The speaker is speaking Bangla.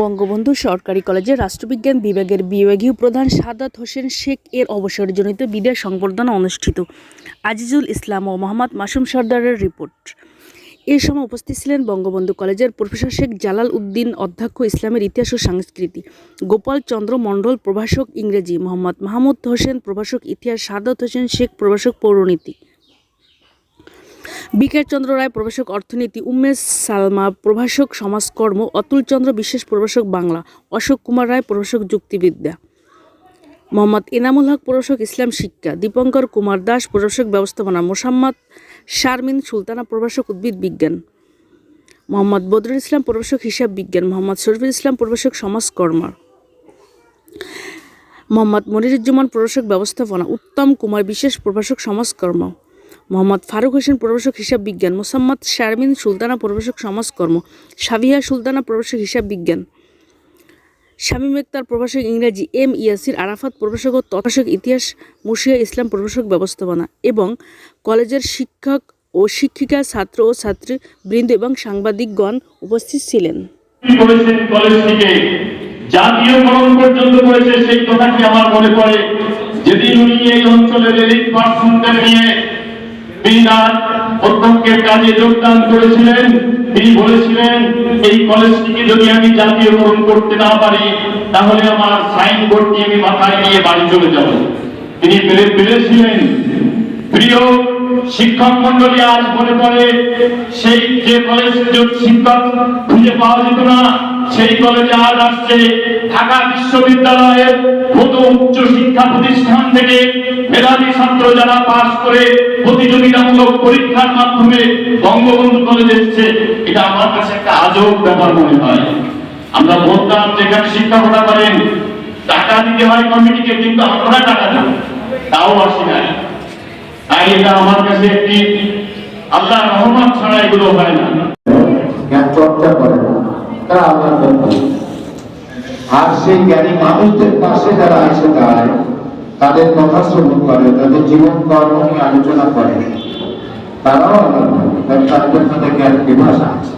বঙ্গবন্ধু সরকারি কলেজের রাষ্ট্রবিজ্ঞান বিভাগের বিভাগীয় প্রধান সাদাত হোসেন শেখ এর অবসরজনিত বিদায় সংবর্ধনা অনুষ্ঠিত। আজিজুল ইসলাম ও মোহাম্মদ মাসুম সর্দারের রিপোর্ট। এ সময় উপস্থিত ছিলেন বঙ্গবন্ধু কলেজের প্রফেসর শেখ জালাল উদ্দিন, অধ্যক্ষ ইসলামের ইতিহাস ও সংস্কৃতি, গোপাল চন্দ্র মণ্ডল, প্রভাষক ইংরেজি, মোহাম্মদ মাহমুদ হোসেন, প্রভাষক ইতিহাস, সাদাত হোসেন শেখ, প্রভাষক পৌরনীতি। বিকাশ চন্দ্র রায় প্রভাষক অর্থনীতি, উমেশ সালমা প্রভাষক সমাজকর্ম অতুলচন্দ্র বিশেষ প্রভাষক বাংলা, অশোক কুমার রায় প্রভাষক যুক্তিবিদ্যা, মোহাম্মদ এনামুল হক প্রভাষক ইসলাম শিক্ষা, দীপঙ্কর কুমার দাস প্রভাষক ব্যবস্থাপনা, মোসাম্মদ শারমিন সুলতানা প্রভাষক উদ্ভিদ বিজ্ঞান, মোহাম্মদ বদরুল ইসলাম প্রভাষক হিসাব বিজ্ঞান, মোহাম্মদ শরীফুল ইসলাম প্রভাষক সমাজকর্ম, মোহাম্মদ মনিরুজ্জামান প্রভাষক ব্যবস্থাপনা, উত্তম কুমার বিশেষ প্রভাষক সমাজকর্ম মোহাম্মদ ফারুক হোসেন প্রভাষক হিসাব বিজ্ঞান, মোসাম্মদ শারমিন সুলতানা প্রভাষক সমাজকর্ম সাবিয়া সুলতানা প্রভাষক হিসাব বিজ্ঞান শামীম আক্তার প্রভাষক ইংরেজি, এম ইয়াসির আরাফাত প্রভাষক ও তথাশক ইতিহাস মুর্শিয়া ইসলাম প্রভাষক ব্যবস্থাপনা এবং কলেজের শিক্ষক ও শিক্ষিকা, ছাত্র ও ছাত্রী বৃন্দ এবং সাংবাদিকগণ উপস্থিত ছিলেন। জাতীয়করণ পর্যন্ত করেছে, সেই কথাটি আমার মনে পড়ে? যেদিন উনি এই অঞ্চলের এলিট পার্সনদের নিয়ে কাজে যোগদান করেছিলেন। তিনি বলেছিলেন, এই কলেজটিকে যদি আমি জাতীয়করণ করতে না পারি, তাহলে আমার সাইনবোর্ডটি আমি মাথায় নিয়ে বাড়ি চলে যাব। তিনি পেরে পেরেছিলেন প্রিয় শিক্ষক মন্ডলী আজ মনে পড়ে। সেই যে কলেজ শিক্ষক খুঁজে পাওয়া যেত না, সেই কলেজে আজ আসছে ঢাকা বিশ্ববিদ্যালয়ের মতো উচ্চ শিক্ষা প্রতিষ্ঠান থেকে মেধাবী ছাত্র যারা পাশ করে প্রতিযোগিতামূলক পরীক্ষার মাধ্যমে বঙ্গবন্ধু কলেজে এসেছে। এটা আমার কাছে একটা আজব ব্যাপার মনে হয়। আমরা বলতাম যে যেখানে শিক্ষা হতে পারেন টাকা দিতে হয় কমিটিকে কিন্তু আমরা টাকা দেব তাও আসি নাই। তাই এটা আমার কাছে একটি আল্লাহ রহমান ছাড়া এগুলো হয় না। জ্ঞান চর্চা করে না। তারা আল্লাহ আর সেই জ্ঞানী মানুষদের পাশে যারা এসে দাঁড়ায়, তাদের কথা শ্রবণ করে, তাদের জীবন কর্ম নিয়ে আলোচনা করে, তারাও আল্লাহ তাদের মধ্যে জ্ঞান বিভাষা আছে।